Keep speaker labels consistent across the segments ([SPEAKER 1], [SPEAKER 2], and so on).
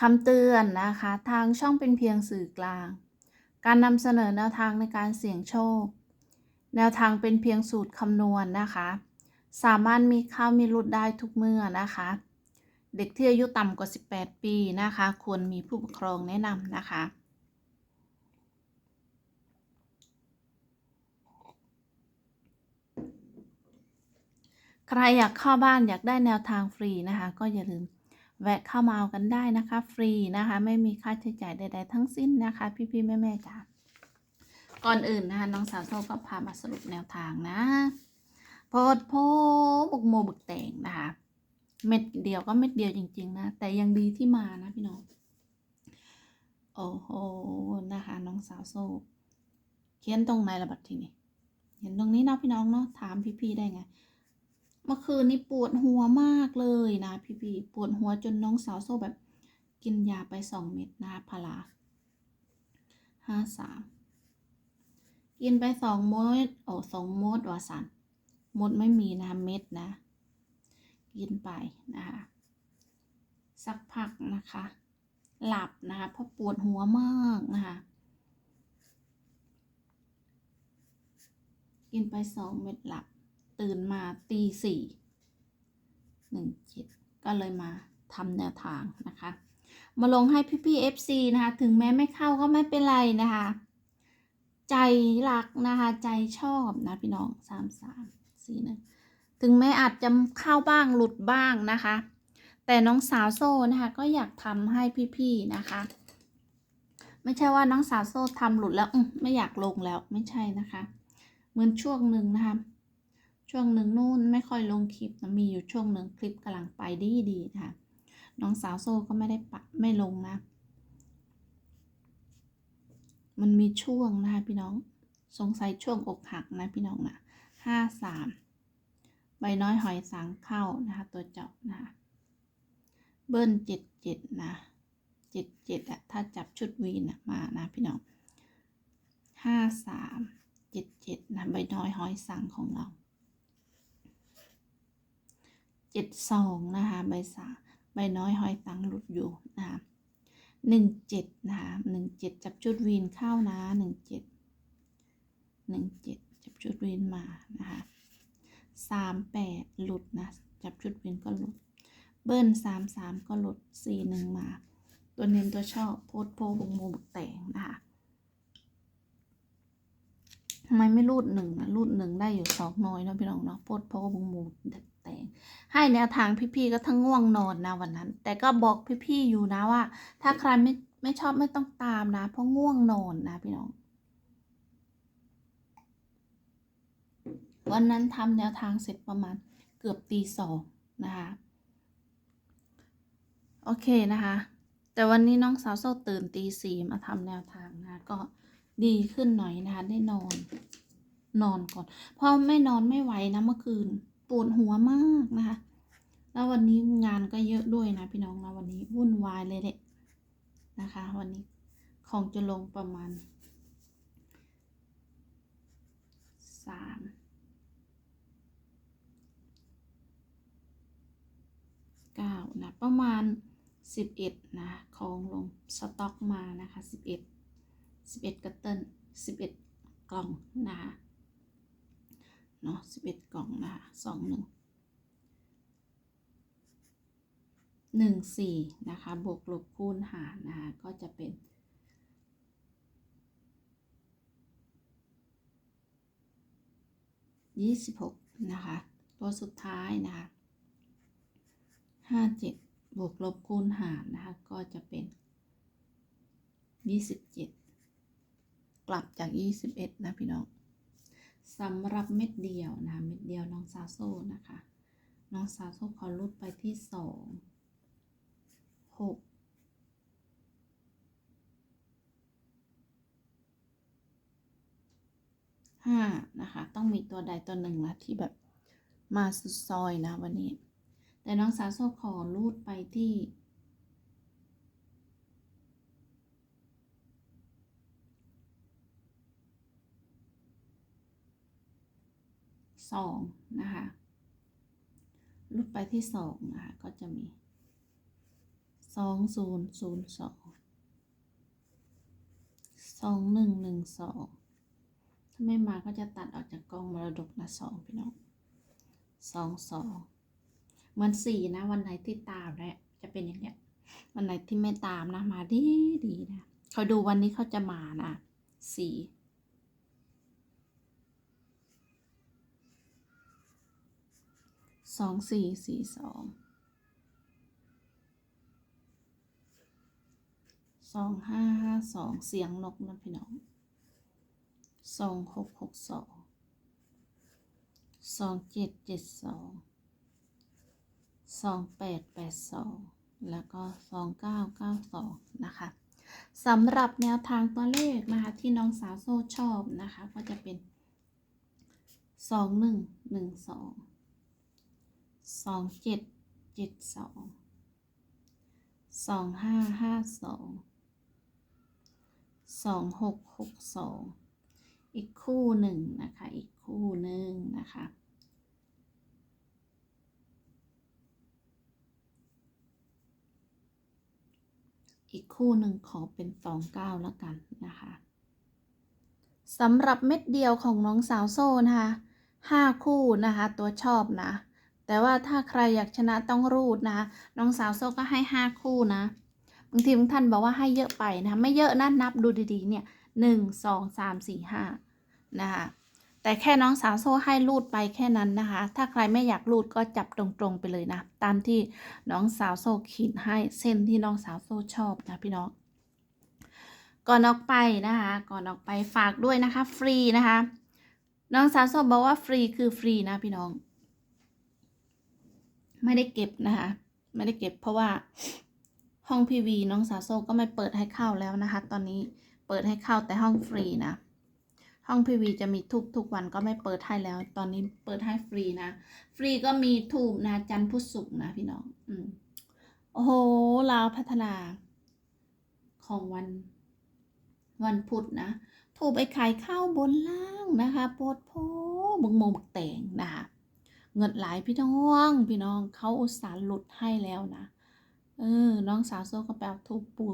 [SPEAKER 1] คำเตือนนะคะ ทางช่องเป็นเพียงสื่อกลาง การนำเสนอแนวทางในการเสี่ยงโชค แนวทางเป็นเพียงสูตรคำนวณนะคะ สามารถมีเข้ามีหลุดได้ทุกเมื่อนะคะ เด็กที่อายุต่ำกว่า 18 ปีนะคะ ควรมีผู้ปกครองแนะนำนะคะใครอยากเข้าบ้านอยากได้แนวทางฟรีนะคะ ก็อย่าลืม แวะเข้ามาเอากันได้นะคะ ฟรีนะคะ ไม่มีค่าใช้จ่ายใด ๆ ทั้งสิ้นนะคะ พี่ๆแม่ๆจ้าก่อนอื่นนะคะน้องสาวโซก็พามาสรุปแนวทางนะโพดโพบุกโมบุกแตงนะคะเม็ดเดียวก็เม็ดเดียวจริง ๆ นะ แต่ยังดีที่มานะพี่น้องโอ้โหนะคะ น้องสาวโซเขียนตรงไหนละบัดทีนี้เห็นตรงนี้เนาะพี่น้องเนาะถามพี่ๆได้ไง เมื่อคืนนี้ปวดหัวมากเลยนะ พี่ๆปวดหัวจนน้องสาวโซแบบ กินยาไปสองเม็ดนะพาราห้าสามกินไปสองมดโอ้สองมดว่าสันมดไม่มีนะเม็ดนะ กินไปนะคะสักพักนะคะ หลับนะคะเพราะปวดหัวมากนะคะ กินไปสองเม็ดหลับ ตื่นมาตีสี่หนึ่งเจ็ดก็เลยมาทำแนวทางนะคะ มาลงให้พี่พี่ๆ FC นะคะ ถึงแม้ไม่เข้าก็ไม่เป็นไรนะคะ ใจรักนะคะ ใจชอบนะพี่น้องสามสามสี่หนึ่งถึงแม้อาจจะเข้าบ้างหลุดบ้างนะคะ แต่น้องสาวโซ่นะคะ ก็อยากทำให้พี่ๆนะคะ ไม่ใช่ว่าน้องสาวโซ่ทำหลุดแล้วไม่อยากลงแล้วไม่ใช่นะคะ เหมือนช่วงหนึ่งนะคะ ช่วงหนึ่งนู่นไม่ค่อยลงคลิปนะมีอยู่ช่วงหนึ่งคลิปกำลังไปดีดีๆนะน้องสาวโซ่ก็ไม่ได้ปะไม่ลงนะ มันมีช่วงนะคะพี่น้องสงสัยช่วงอกหักนะพี่น้องนะห้าสามใบน้อยหอยสังเข้านะคะ ตัวเจาะนะะเบิ้ลเจ็ดเจ็ดนะเจ็ดเจ็ดอะถ้าจับชุดวีนะมานะพี่น้องห้าสามเจ็ดเจ็ดนะใบน้อยหอยสังของเรา เจ็ดสองนะคะใบสาใบน้อยหอยสังหลุดอยู่นะคะหนึ่งเจ็ดนะคะหนึ่งเจ็ดจับจุดวีนเข้านะหนึ่งเจ็ดหนึ่งเจ็ดจับจุดวีนมานะคะสามแปดหลุดนะจับจุดวีนก็หลุด เบิ้ลสามสามก็หลุดสี่หนึ่งมา ตัวเน้นตัวชอบโพดโพบงโมบุกแต่งนะคะ ทำไมไม่รูดหนึ่งนะรูดหนึ่งได้อยู่สองน้อยเนาะพี่น้องเนาะโพดโพบงโมบุกแตงให้แนวทางพี่ๆก็ทั้งง่วงนอนนะวันนั้น แต่ก็บอกพี่ๆอยู่นะว่า ถ้าใครไม่ไม่ชอบไม่ต้องตามนะ เพราะง่วงนอนนะพี่น้องวันนั้นทำแนวทางเสร็จประมาณเกือบตีสองนะคะโอเคนะคะ แต่วันนี้น้องสาวโซ่ตื่นตีสี่มาทำแนวทางนะก็ ดีขึ้นหน่อยนะคะ ได้นอน นอนก่อน เพราะไม่นอนไม่ไหวนะเมื่อคืนปวดหัวมากนะคะ แล้ววันนี้งานก็เยอะด้วยนะพี่น้องนะวันนี้วุ่นวายเลยแหละนะคะ วันนี้ของจะลงประมาณสามเก้านะประมาณสิบเอ็ดนะของลงสต็อกมานะคะสิบเอ็ด สิบเอ็ดกระเติ้ลสิบเอ็ดกล่องนะคะเนาะสิบเอ็ดกล่องนะคะสองหนึ่งหนึ่งสี่นะคะ บวกลบคูณหารนะคะ ก็จะเป็นยี่สิบหกนะคะ ตัวสุดท้ายนะคะห้าเจ็ดบวกลบคูณหารนะคะ ก็จะเป็นยี่สิบเจ็ด กลับจาก 21 นะพี่น้องสำหรับเม็ดเดียวนะเม็ดเดียวน้องซาโซนะคะ น้องซาโซเขาลดไปที่ 2 6 5นะคะ ต้องมีตัวใดตัวหนึ่งละที่แบบมาสุดซอยนะวันนี้ แต่น้องซาโซขอลูดไปที่ สองนะคะรูดไปที่สองนะคะก็จะมีสองศูนย์ศูนย์สองสองหนึ่งหนึ่งสองถ้าไม่มาก็จะตัดออกจากกองมรดกนะสองพี่น้องสองสองเหมือนสี่นะ วันไหนที่ตามเนี่ยจะเป็นอย่างเงี้ยวันไหนที่ไม่ตามนะมาดีดีนะเขาดูวันนี้เขาจะมานะสี่ สองสี่สี่สองสองห้าห้าสองเสียงนกนะพี่น้องสองหกหกสองสองเจ็ดเจ็ดสองสองแปดแปดสองแล้วก็สองเก้าเก้าสองนะคะสำหรับแนวทางตัวเลขนะคะที่น้องสาวโซ่ชอบนะคะ ก็จะเป็นสองหนึ่งหนึ่งสอง สองเจ็ดเจ็ดสองสองห้าห้าสองสองหกหกสองอีกคู่หนึ่งนะคะ อีกคู่หนึ่งนะคะอีกคู่หนึ่งขอเป็นสองเก้าแล้วกันนะคะสำหรับเม็ดเดียวของน้องสาวโซ่นะคะห้าคู่นะคะ ตัวชอบนะ แต่ว่าถ้าใครอยากชนะต้องรูดนะน้องสาวโซ่ก็ให้ห้าคู่นะบางทีบางท่านบอกว่าให้เยอะไปนะไม่เยอะนะนับดูดีๆเนี่ยหนึ่งสองสามสี่ห้านะคะแต่แค่น้องสาวโซ่ให้รูดไปแค่นั้นนะคะ ถ้าใครไม่อยากรูดก็จับตรงๆไปเลยนะตามที่น้องสาวโซ่ขีดให้เส้นที่น้องสาวโซ่ชอบนะพี่น้องก่อนออกไปนะคะก่อนออกไปฝากด้วยนะคะ ฟรีนะคะ น้องสาวโซ่บอกว่าฟรีคือฟรีนะพี่น้อง ไม่ได้เก็บนะคะ ไม่ได้เก็บเพราะว่าห้องพีวีน้องสาวโซก็ไม่เปิดให้เข้าแล้วนะคะ ตอนนี้เปิดให้เข้าแต่ห้องฟรีนะ ห้องพีวีจะมีทุกทุกวันก็ไม่เปิดให้แล้ว ตอนนี้เปิดให้ฟรีนะ ฟรีก็มีทูบนะจันพุธศุกนะพี่น้อง อืมโอ้โหลาวพัฒนา ของวัน วันพุธนะถูกไปขายข้าวบนล่างนะคะโปดโพบึงโมบักแตงนะคะ เงินหลายพี่น้องพี่น้องเขาอุตส่าห์หลุดให้แล้วนะ เออ น้องสาวโซ่ก็ไปเอาทูปปู่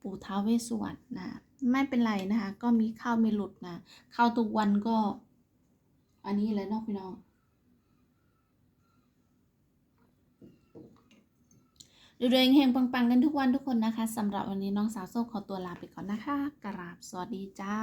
[SPEAKER 1] ปู่ท้าเวสวรรณนะไม่เป็นไรนะคะก็มีข้าวมีหลุดนะข้าวทุกวันก็ อันนี้เลยเนอกพี่น้องดูเรงเฮงปังๆกันทุกวันทุกคนนะคะสำหรับวันนี้น้องสาวโซ่ขอตัวลาไปก่อนนะคะ กราบสวัสดีจ้า